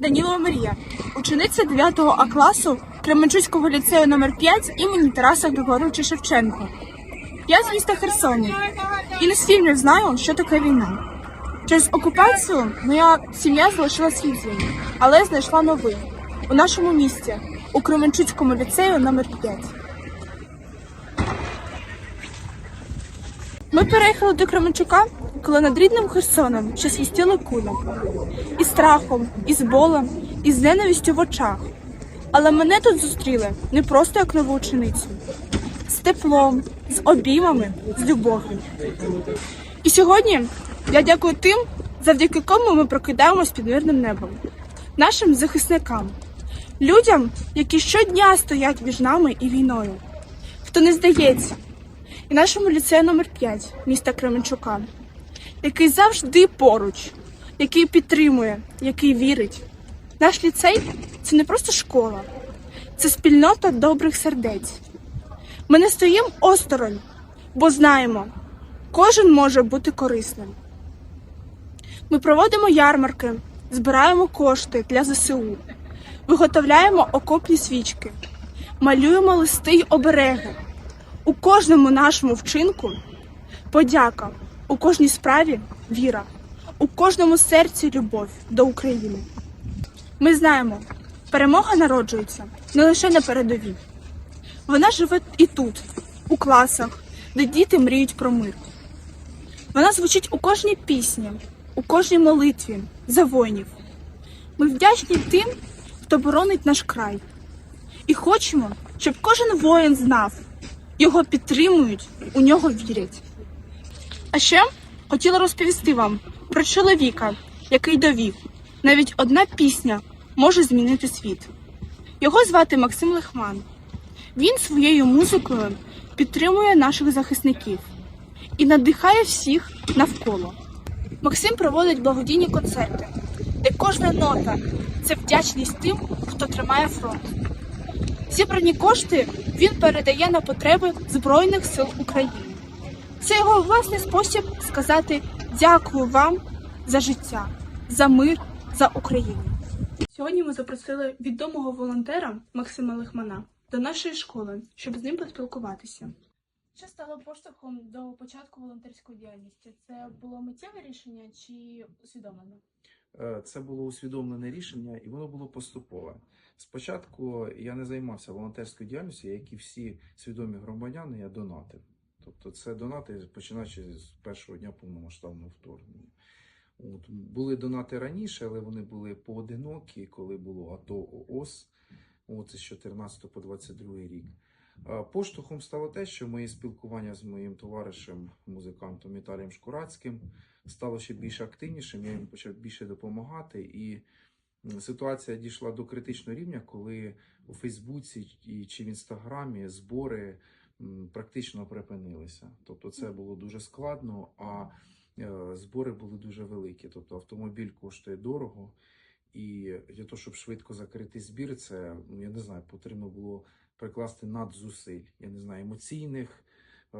Данілова Марія, учениця 9 А класу Кременчуцького ліцею номер 5 імені Тараса Григоровича Шевченка. Я з міста Херсоні і не спільно знаю, що таке війна. Через окупацію моя сім'я залишила свій дім, але знайшла новий у нашому місті, у Кременчуцькому ліцею номер 5. Ми переїхали до Кременчука, коли над рідним Херсоном ще свістіли кулі. І страхом, і з болем, і з ненавистю в очах. Але мене тут зустріли не просто як нову ученицю, з теплом, з обіймами, з любов'ю. І сьогодні я дякую тим, завдяки кому ми прокидаємось під мирним небом, нашим захисникам, людям, які щодня стоять між нами і війною, хто не здається, і нашому ліцею номер 5 міста Кременчука, який завжди поруч, який підтримує, який вірить. Наш ліцей це не просто школа, це спільнота добрих сердець. Ми не стоїмо осторонь, бо знаємо, кожен може бути корисним. Ми проводимо ярмарки, збираємо кошти для ЗСУ, виготовляємо окопні свічки, малюємо листи й обереги. У кожному нашому вчинку подяка, у кожній справі віра, у кожному серці любов до України. Ми знаємо, перемога народжується не лише на передовій. Вона живе і тут, у класах, де діти мріють про мир. Вона звучить у кожній пісні, у кожній молитві за воїнів. Ми вдячні тим, хто боронить наш край. І хочемо, щоб кожен воїн знав, його підтримують, у нього вірять. А ще хотіла розповісти вам про чоловіка, який довів, навіть одна пісня може змінити світ. Його звати Максим Лихман. Він своєю музикою підтримує наших захисників і надихає всіх навколо. Максим проводить благодійні концерти, де кожна нота це вдячність тим, хто тримає фронт. Зібрані кошти він передає на потреби Збройних сил України. Це його власний спосіб сказати дякую вам за життя, за мир, за Україну. Сьогодні ми запросили відомого волонтера Максима Лихмана до нашої школи, щоб з ним поспілкуватися. Що стало поштовхом до початку волонтерської діяльності? Це було миттєве рішення чи усвідомлене? Е, Це було усвідомлене рішення, і воно було поступове. Спочатку я не займався волонтерською діяльністю, як і всі свідомі громадяни, я донатив. Тобто це донати починаючи з першого дня повномасштабного вторгнення. От, були донати раніше, але вони були поодинокі, коли було АТО ООС, от, з 14 по 22 рік. Поштовхом стало те, що моє спілкування з моїм товаришем, музикантом Віталієм Шкурацьким стало ще більш активнішим, я йому почав більше допомагати. І ситуація дійшла до критичного рівня, коли у Фейсбуці чи в Інстаграмі збори практично припинилися. Тобто це було дуже складно, а е, збори були дуже великі. Тобто автомобіль коштує дорого. І для того, щоб швидко закрити збір, це ну, я не знаю, потрібно було прикласти надзусиль, я не знаю, емоційних. Е,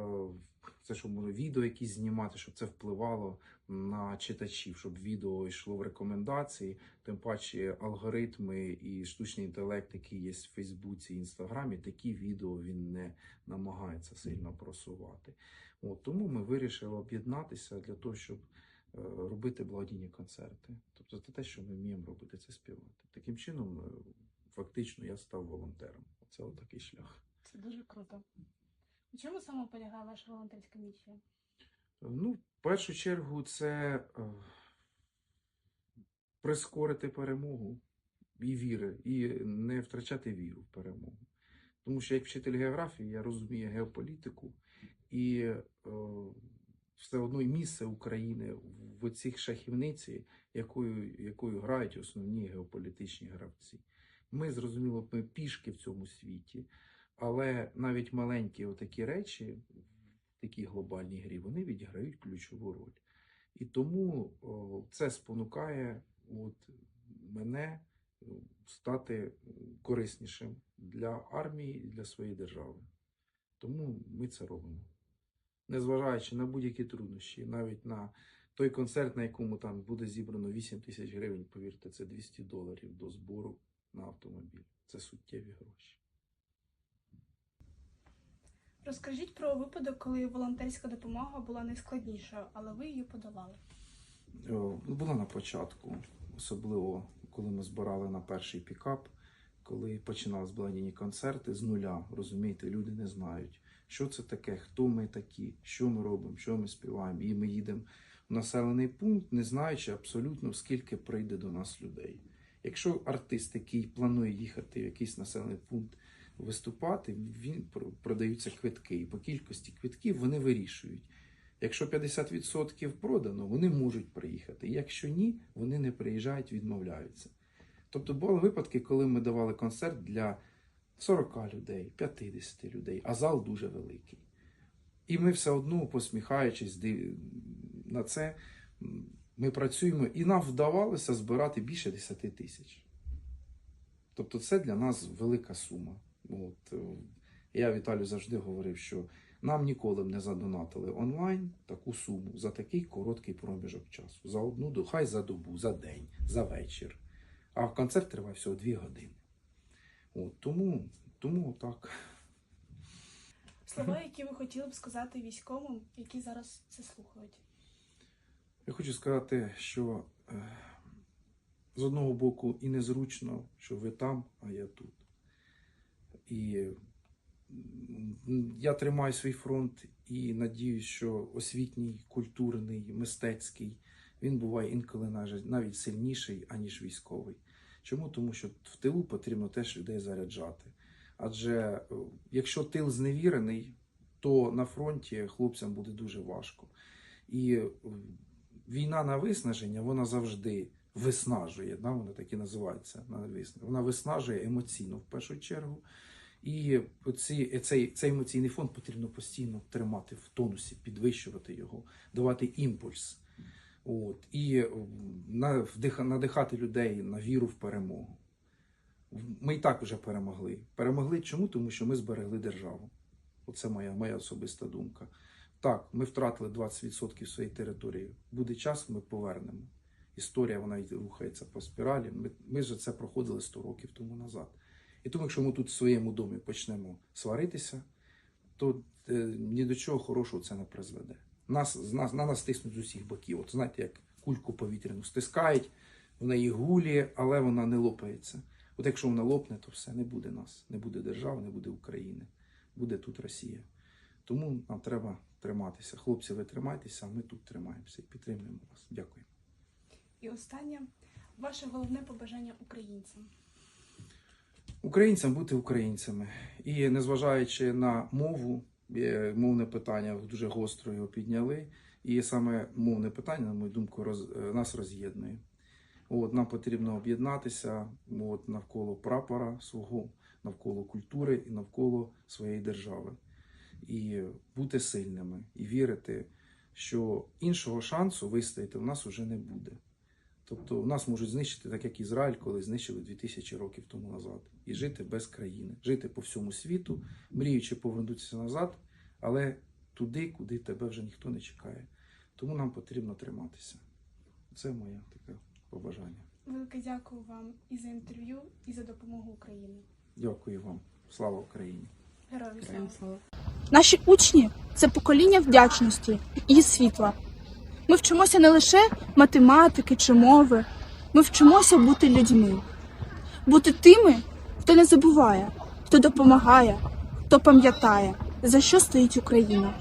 Це щоб може відео якісь знімати, щоб це впливало на читачів, щоб відео йшло в рекомендації, тим паче алгоритми і штучний інтелект, який є в Фейсбуці Інстаграмі, такі відео він не намагається сильно просувати. От, тому ми вирішили об'єднатися для того, щоб е, робити благодійні концерти. Тобто це те, що ми вміємо робити, це співати. Таким чином, е, фактично, я став волонтером. Це отакий шлях. Це дуже круто. У чому саме полягає ваша волонтерська місія? Ну, в першу чергу, це е, прискорити перемогу і віри, і не втрачати віру в перемогу. Тому що як вчитель географії я розумію геополітику і е, все одно місце України в оцій шахівниці, якою, якою грають основні геополітичні гравці. Ми зрозуміло, ми пішки в цьому світі, але навіть маленькі отакі речі в такій глобальній грі вони відіграють ключову роль. І тому це спонукає от, мене стати кориснішим для армії і для своєї держави. Тому ми це робимо. Незважаючи на будь-які труднощі, навіть на Той концерт, на якому там буде зібрано 8 тисяч гривень, повірте, це 200 доларів до збору на автомобіль. Це суттєві гроші. Розкажіть про випадок, коли волонтерська допомога була найскладнішою, але ви її подолали. О, ну, Була на початку, особливо коли ми збирали на перший пікап, коли починались благодійні концерти з нуля. Розумієте, люди не знають, що це таке, хто ми такі, що ми робимо, що ми співаємо. І ми їдемо в населений пункт, не знаючи абсолютно скільки прийде до нас людей. Якщо артист, який планує їхати в якийсь населений пункт виступати, він продаються квитки. І по кількості квитків вони вирішують. Якщо 50% продано, вони можуть приїхати. Якщо ні, вони не приїжджають, відмовляються. Тобто були випадки, коли ми давали концерт для 40 людей, 50 людей, а зал дуже великий. І ми все одно, посміхаючись на це, ми працюємо, і нам вдавалося збирати більше 10 тисяч. Тобто це для нас велика сума. От, е, я Віталію завжди говорив, що нам ніколи б не задонатили онлайн таку суму за такий короткий проміжок часу. За одну хай за добу, за день, за вечір. А концерт триває всього 2 години. От, тому, тому так. Слова, які ви хотіли б сказати військовим, які зараз це слухають. Я хочу сказати, що е, з одного боку і незручно, що ви там, а я тут. І я тримаю свій фронт і надіюсь, що освітній, культурний, мистецький, він буває інколи навіть- сильніший, аніж військовий. Чому? Тому що в тилу потрібно теж людей заряджати. Адже е, якщо тил зневірений, то на фронті хлопцям буде дуже важко. І е, війна на виснаження, вона завжди виснажує, да, вона так і називається. на. Вона виснажує емоційно в першу чергу. І оці, цей, цей емоційний фон потрібно постійно тримати в тонусі, підвищувати його, давати імпульс. От, і надихати людей на віру в перемогу. Ми і так вже перемогли. Перемогли чому? Тому що ми зберегли державу. Оце моя, моя особиста думка. Так, ми втратили 20% своєї території. Буде час, ми повернемо. Історія вона рухається по спіралі. Ми, ми ж це проходили 100 років тому назад. І тому, якщо ми тут в своєму домі почнемо сваритися, то е, ні до чого хорошого це не призведе. Нас, нас, на нас тиснуть з усіх боків. От знаєте, як кульку повітряну стискають, в неї гулі, але вона не лопається. От якщо вона лопне, то все, не буде нас, не буде держави, не буде України, буде тут Росія. Тому нам треба триматися. Хлопці, ви тримайтеся, а ми тут тримаємося і підтримуємо вас. Дякую. І останнє ваше головне побажання українцям. Українцям бути українцями. І незважаючи на мову, е, мовне питання дуже гостро його підняли. І саме мовне питання, на мою думку, роз, е, нас роз'єднує. От, нам потрібно об'єднатися от, навколо прапора свого, навколо культури і навколо своєї держави. І бути сильними, і вірити, що іншого шансу вистояти в нас уже не буде. Тобто нас можуть знищити, так як Ізраїль, коли знищили 2000 років тому назад, і жити без країни, жити по всьому світу, мріючи повернутися назад, але туди, куди тебе вже ніхто не чекає. Тому нам потрібно триматися. Це моє таке побажання. Велике дякую вам і за інтерв'ю, і за допомогу Україні. Дякую вам. Слава Україні! Героям слава! Наші учні це покоління вдячності і світла. Ми вчимося не лише математики чи мови, ми вчимося бути людьми, бути тими, хто не забуває, хто допомагає, хто пам'ятає, за що стоїть Україна.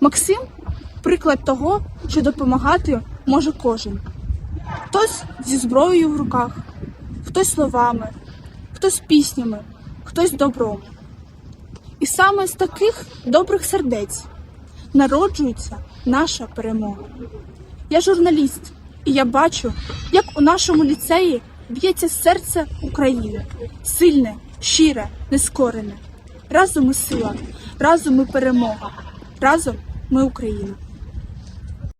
Максим приклад того, що допомагати може кожен. Хтось зі зброєю в руках, хтось словами, хтось піснями, хтось добром. І саме з таких добрих сердець народжується наша перемога. Я журналіст, і я бачу, як у нашому ліцеї б'ється серце України. Сильне, щире, нескорене. Разом ми сила, разом ми перемога, разом ми Україна.